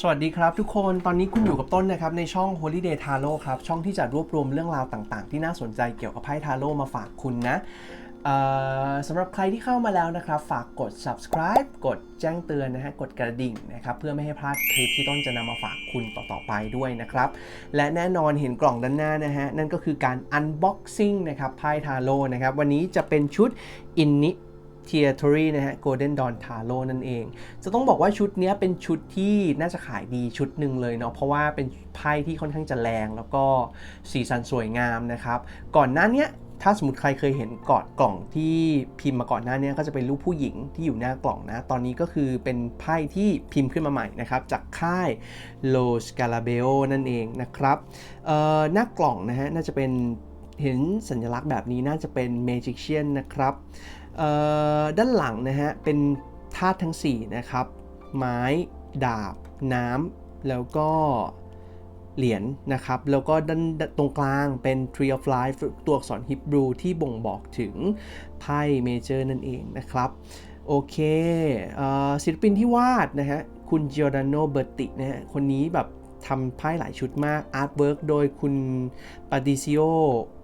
สวัสดีครับทุกคนตอนนี้คุณอยู่กับต้นนะครับในช่อง Holiday Tarot ครับ ช่องที่จะรวบรวมเรื่องราวต่างๆ ที่น่าสนใจเกี่ยวกับไพ่ทาโร่มาฝากคุณนะสำหรับใครที่เข้ามาแล้วนะครับ ฝากกด subscribe กดแจ้งเตือนนะฮะกดกระดิ่งนะครับเพื่อไม่ให้พลาดคลิปที่ต้นจะนำมาฝากคุณต่อๆไปด้วยนะครับ และแน่นอนเห็นกล่องด้านหน้านะฮะนั่นก็คือการ unboxing นะครับไพ่ทาโร่นะครับวันนี้จะเป็นชุด Ini t e a t o r y นะฮะ Golden Dawn Tarot นั่นเอง จะต้องบอกว่าชุดนี้เป็นชุดที่น่าจะขายดีชุดหนึ่งเลยเนาะเพราะว่าเป็นไพ่ที่ค่อนข้างจะแรงแล้วก็สีสันสวยงามนะครับ ก่อนหน้านี้ถ้าสมมติใครเคยเห็นกอดกล่องที่พิมพ์มาก่อนหน้านี้ก็จะเป็นรูปผู้หญิงที่อยู่หน้ากล่องนะ ตอนนี้ก็คือเป็นไพ่ที่พิมพ์ขึ้นมาใหม่นะครับ จากค่าย Los c a r a b e o นั่นเองนะครับเอ่อหน้ากล่องนะฮะน่าจะเป็น เห็นสัญลักษณ์แบบนี้น่าจะเป็น Magician นะครับด้านหลังนะฮะเป็นธาตุทั้ง 4 นะครับ ไม้ ดาบ น้ำแล้วก็เหรียญนะครับ แล้วก็ด้านตรงกลางเป็น Tree of Life ตัวอักษรฮิบรูที่บ่งบอกถึงไพ่เมเจอร์นั่นเองนะครับ โอเคเศิลปินที่วาดนะฮะ คุณ Giordano Berti นะฮะ คนนี้แบบทำไพ่หลายชุดมากอาร์ตเวิร์กโดยคุณ Patricio อี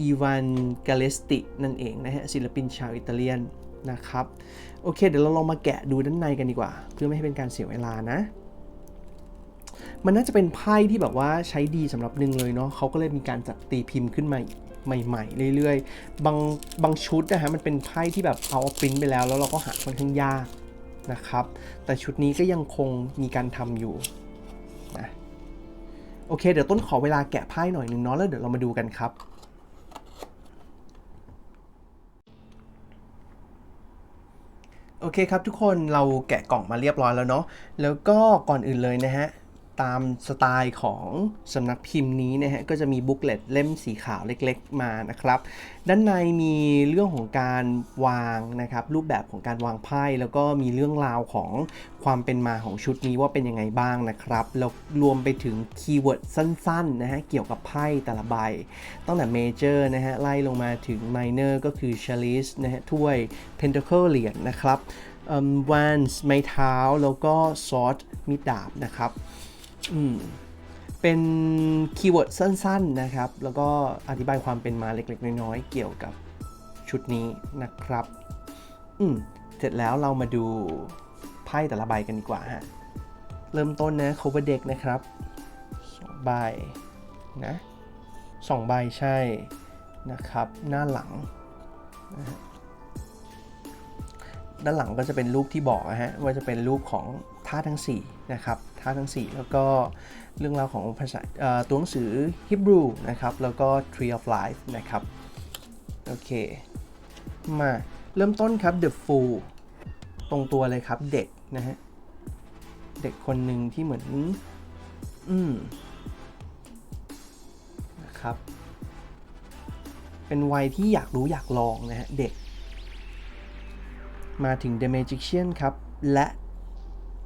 อีวานกาเลสตินั่นเองนะฮะศิลปินชาวอิตาเลียนนะครับ โอเค เดี๋ยวเราลองมาแกะดูด้านในกันดีกว่า เพื่อไม่ให้เป็นการเสียเวลานะ มันน่าจะเป็นไพ่ที่แบบว่าใช้ดีสำหรับหนึ่งเลยเนาะเขาก็เลยมีการจัดตีพิมพ์ขึ้นมาใหม่ๆ เรื่อยๆ บางบางชุดนะฮะมันเป็นไพ่ที่แบบเอาปริ้นไปแล้ว แล้วเราก็หาค่อนข้างยากนะครับ แต่ชุดนี้ก็ยังคงมีการทำอยู่นะโอเค เดี๋ยวต้นขอเวลาแกะไพ่หน่อยหนึ่งเนาะแล้วเดี๋ยวเรามาดูกันครับ โอเคครับทุกคนเราแกะกล่องมาเรียบร้อยแล้วเนาะแล้วก็ก่อนอื่นเลยนะฮะ ตามสไตล์ของสำนักพิมพ์นี้นะฮะก็จะมีบุ๊กเลตเล่มสีขาวเล็กๆมานะครับ ด้านในมีเรื่องของการวางนะครับรูปแบบของการวางไพ่แล้วก็มีเรื่องราวของความเป็นมาของชุดนี้ว่าเป็นยังไงบ้างนะครับแล้วรวมไปถึงคีย์เวิร์ดสั้นๆนะฮะเกี่ยวกับไพ่แต่ละใบตั้งแต่เมเจอร์นะฮะไล่ลงมาถึงไมเนอร์ก็คือชาลิสนะฮะถ้วยเพนท a เคิลเหรียญนะครับวันส์ไม้เท้าแล้วก็ซอสมีดดาบนะครับ อืมเป็นคีย์เวิร์ดสั้นๆนะครับ แล้วก็อธิบายความเป็นมาเล็กๆ น้อยๆ เกี่ยวกับชุดนี้นะครับ อืมเสร็จแล้วเรามาดูไพ่แต่ละใบกันดีกว่าฮะ เริ่มต้นนะ cover deck นะครับสองใบนะสองใบใช่นะครับ หน้าหลังนะด้านหลังก็จะเป็นรูปที่บอกนะฮะ ว่าจะเป็นรูปของท่าทั้ง 4 นะครับ ท่าทั้ง 4 แล้วก็เรื่องราวของภาษาตัวหนังสือฮิบรูนะครับ แล้วก็ Tree of Life นะครับ โอเค มาเริ่มต้นครับ The Fool ตรงตัวเลยครับเด็กนะฮะ เด็กคนหนึ่งที่เหมือน อืมนะครับ เป็นวัยที่อยากรู้อยากลองนะฮะ เด็ก มาถึง The Magician ครับ และ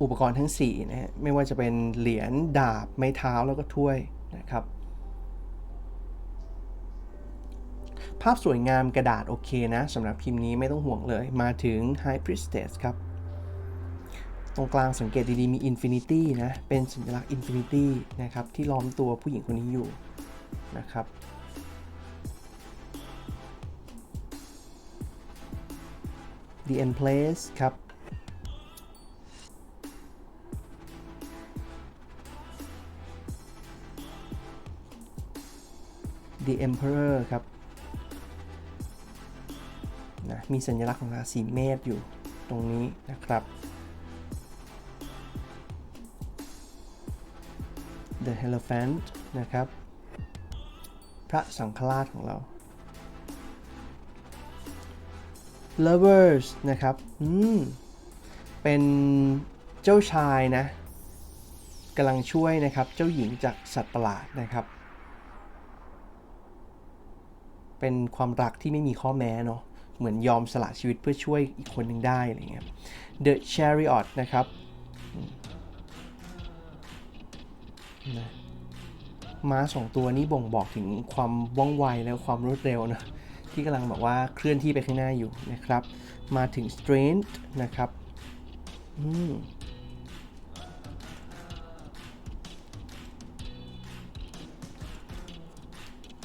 อุปกรณ์ทั้ง4นะฮะไม่ว่าจะเป็นเหรียญดาบ ไม้เท้าแล้วก็ถ้วยนะครับ ภาพสวยงามกระดาษโอเคนะสำหรับพิมพ์นี้ไม่ต้องห่วงเลย มาถึง High Priestess ครับ ตรงกลางสังเกตดีๆ มี Infinity นะ เป็นสัญลักษณ์ Infinity นะครับ ที่ล้อมตัวผู้หญิงคนนี้อยู่นะครับ The End Place ครับ The Emperor ครับนะมีสัญลักษณ์ของราศีเมษอยู่ตรงนี้นะครับ The Elephant นะครับ พระสังฆราชของเรา Lovers นะครับอืมเป็นเจ้าชายนะกำลังช่วยนะครับ เจ้าหญิงจากสัตว์ประหลาดนะครับ เป็นความรักที่ไม่มีข้อแม้เนาะเหมือนยอมสละชีวิตเพื่อช่วยอีกคนหนึ่งได้อะไรเงี้ย The Chariot นะครับนะม้าสองตัวนี้บ่งบอกถึงความว่องไวและความรวดเร็วนะที่กำลังบอกว่าเคลื่อนที่ไปข้างหน้าอยู่นะครับ มาถึง strength นะครับอืม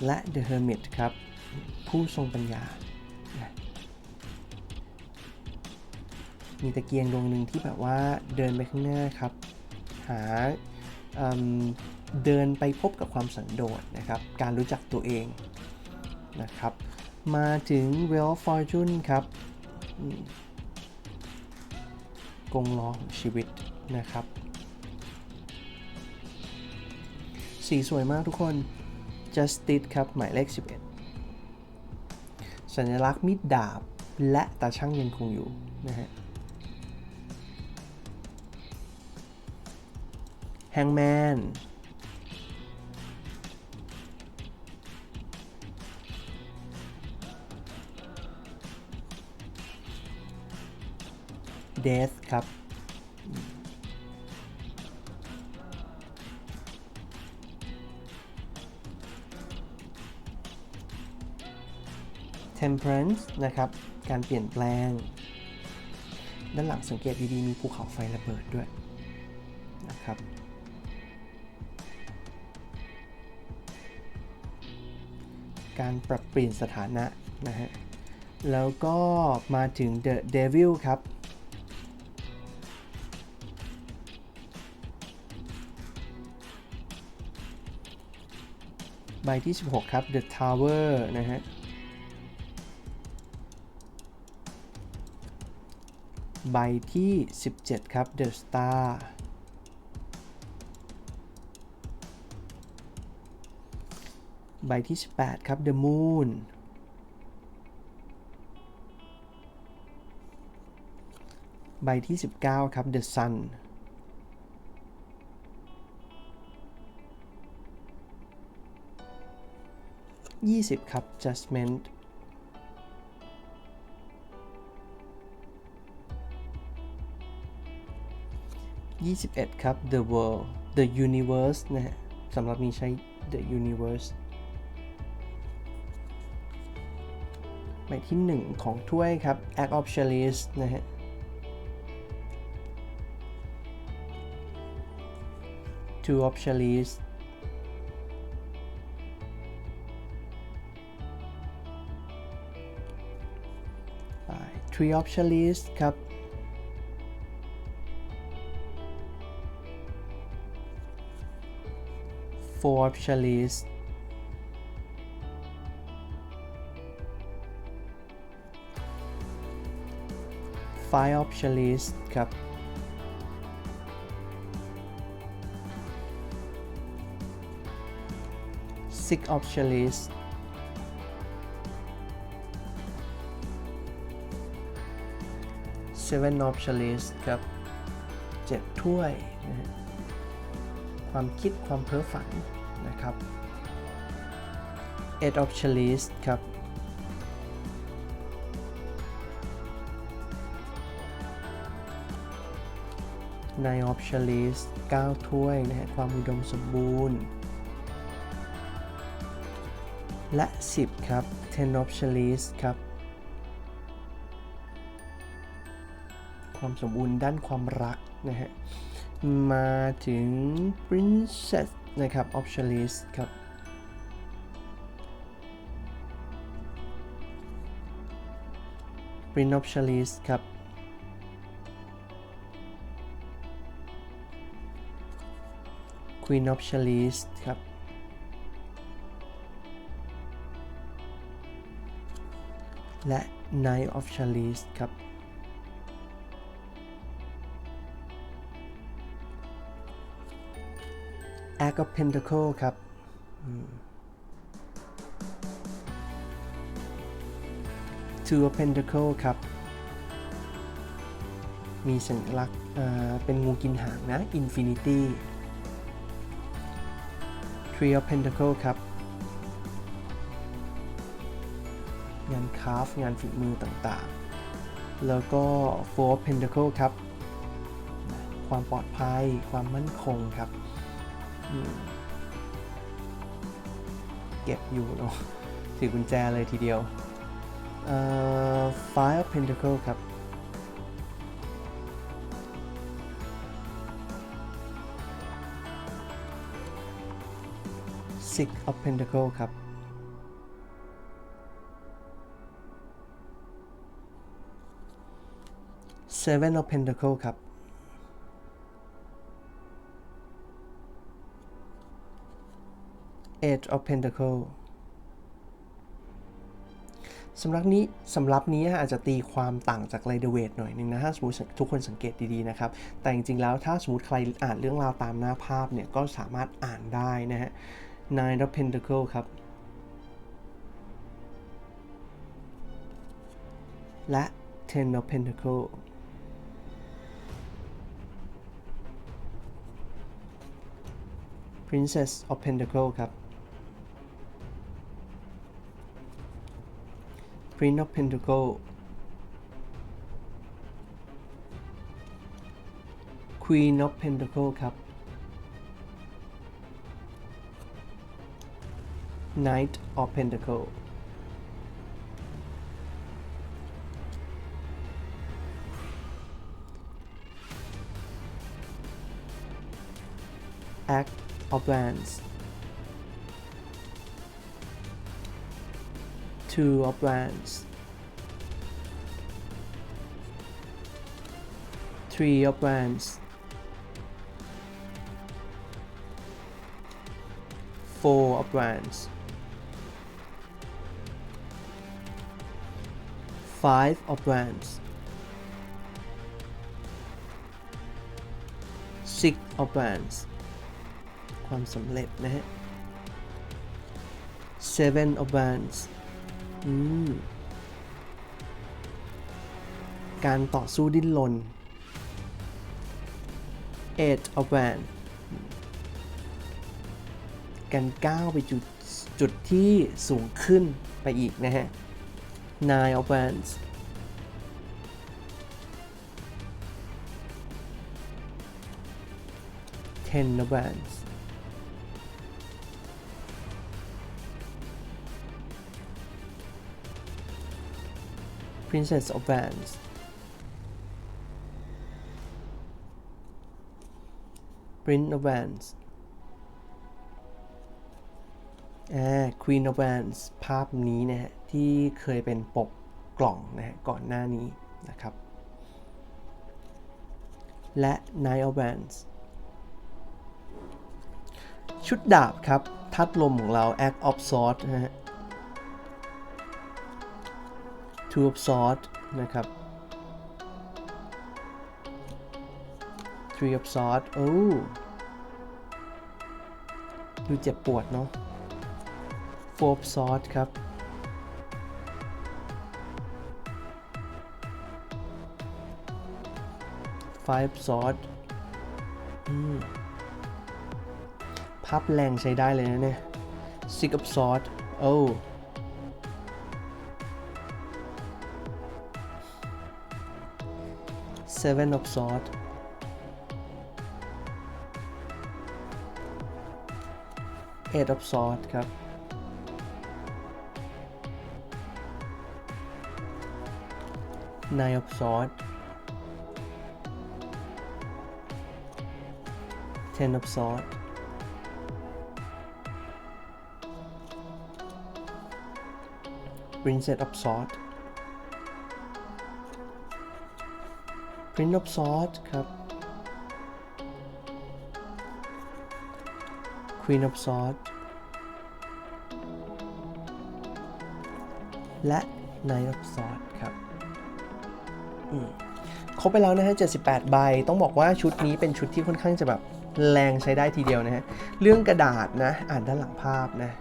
และ The Hermit ครับ ผู้ทรงปัญญา มีตะเกียงดวงหนึ่งที่แบบว่าเดินไปข้างหน้าครับ หาเเดินไปพบกับความสันโดษนะครับ การรู้จักตัวเองนะครับ มาถึง Well Fortune ครับกงล้อของชีวิตนะครับ สีสวยมากทุกคน Justice ครับ หมายเลข 11 สัญลักษณ์มิดดาบ และตาช่างยังคงอยู่นะฮะแฮงแมนเดสครับ Temperance นะครับ การเปลี่ยนแปลง ด้านหลังสังเกตดีๆ มีภูเขาไฟระเบิดด้วยนะครับการปรับเปลี่ยนสถานะนะฮะ แล้วก็มาถึง The Devil ครับ ใบที่ 16 ครับ The Tower นะฮะ ใบที่ 17 ครับ The Star ใบที่ 18 ครับ The Moon ใบที่ 19 ครับ The Sun 20 ครับ Judgment 21 ครับ The World The Universe นะฮะสำหรับมีใช้ The Universe หมายที่ 1 ของถ้วยครับ Act of Chalice นะฮะ Two of Chalice ไป Three of Chalice ครับ Four of Chalice Five of Chalice ครับ Six of Chalice Seven of Chalice ครับเจ็ดถ้วย ความคิดความเพ้อฝัน ครับ Eight of Chalice ครับ Nine of Chalice 9ถ้วยนะฮะความอุดมสมบูรณ์ และ 10 ครับ Ten of Chalice ครับ ความสมบูรณ์ด้านความรักนะฮะ มาถึง Princess นะครับ of Chalice ครับ Prince of Chalice ครับ Queen of Chalice ครับ และ Knight of Chalice ครับ Act of Pentacle ครับอืม Two Pentacle ครับ มีสัญลักษณ์เป็นงูกินหางนะ Infinity Tree of Pentacle ครับ งานคราฟงานฝีมือต่างๆ แล้วก็ Four of Pentacle ครับ ความปลอดภัย ความมั่นคงครับ เก็บอยู่เนาะถือกุญแจเลยทีเดียว เอ่อ Five of Pentacle ครับ Six of Pentacle ครับ Seven of Pentacle ครับ eight of pentacle สำหรับนี้สำหรับนี้อาจจะตีความต่างจาก r i d e r w a i t หน่อยนึงนะถ้าสมมติทุกคนสังเกตดีๆนะครับ แต่จริงๆแล้วถ้าสมมติใครอ่านเรื่องราวตามหน้าภาพเนี่ย ก็สามารถอ่านได้นะฮะ nine of pentacle ครับ และ ten of pentacle princess of pentacle ครับ Prince of Pentacle Queen of Pentacle ครับ Knight of Pentacle Act of Wands Two of Wands Three of Wands Four of Wands Five of Wands Six of Wands ความสำเร็จนะฮะ Seven of Wands อืมการต่อสู้ดิ้นรน Eight of Van การก้าวไปจุดจุดที่สูงขึ้นไปอีกนะฮะ Nine of Wands Ten of Wands Princess of Wands Prince of Wands อ่า Queen of Wands ภาพนี้นะฮะ ที่เคยเป็นปกกล่องนะฮะ ก่อนหน้านี้นะครับ และ Knight of Wands ชุดดาบครับ ทัดลมของเรา Act of Sword นะฮะ Two of Swords นะครับ Three of Swords โอ้ดูเจ็บปวดเนาะ Four of Swords ครับ Five of Swords อืมภาพแรงใช้ได้เลยนะเนี่ย Six of Swords โอ้ 7 of Swords เอ็ดออฟซอสครับ นายออฟซอสเทนออฟซอสปรินเซสออฟซอส Prince of sword ครับ Queen of Swords และ Knight of Swords ครับครบไปแล้วนะฮะ 78 ใบ ต้องบอกว่าชุดนี้เป็นชุดที่ค่อนข้างจะแบบแรงใช้ได้ทีเดียวนะฮะ เรื่องกระดาษนะ อ่านด้านหลังภาพนะ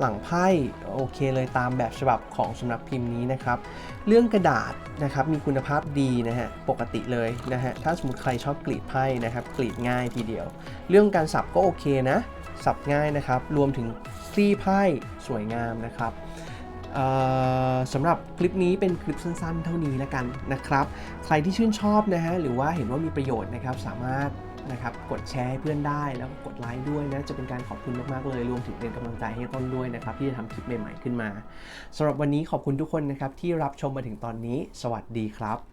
หลังไพ่โอเคเลยตามแบบฉบับของสำนักพิมพ์นี้นะครับ เรื่องกระดาษนะครับมีคุณภาพดีนะฮะปกติเลยนะฮะถ้าสมมติใครชอบกรีดไพ่นะครับกรีดง่ายทีเดียว เรื่องการสับก็โอเคนะ สับง่ายนะครับ รวมถึงคลี่ไพ่สวยงามนะครับสำหรับคลิปนี้เป็นคลิปสั้นๆ เท่านี้แล้วกันนะครับ ใครที่ชื่นชอบนะฮะหรือว่าเห็นว่ามีประโยชน์นะครับสามารถ นะครับกดแชร์ให้เพื่อนได้แล้วก็กดไลค์ด้วยนะจะเป็นการขอบคุณมากๆเลยรวมถึงเป็นกำลังใจให้ต้นด้วยนะครับที่จะทำคลิปใหม่ๆขึ้นมาสำหรับวันนี้ขอบคุณทุกคนนะครับที่รับชมมาถึงตอนนี้ สวัสดีครับ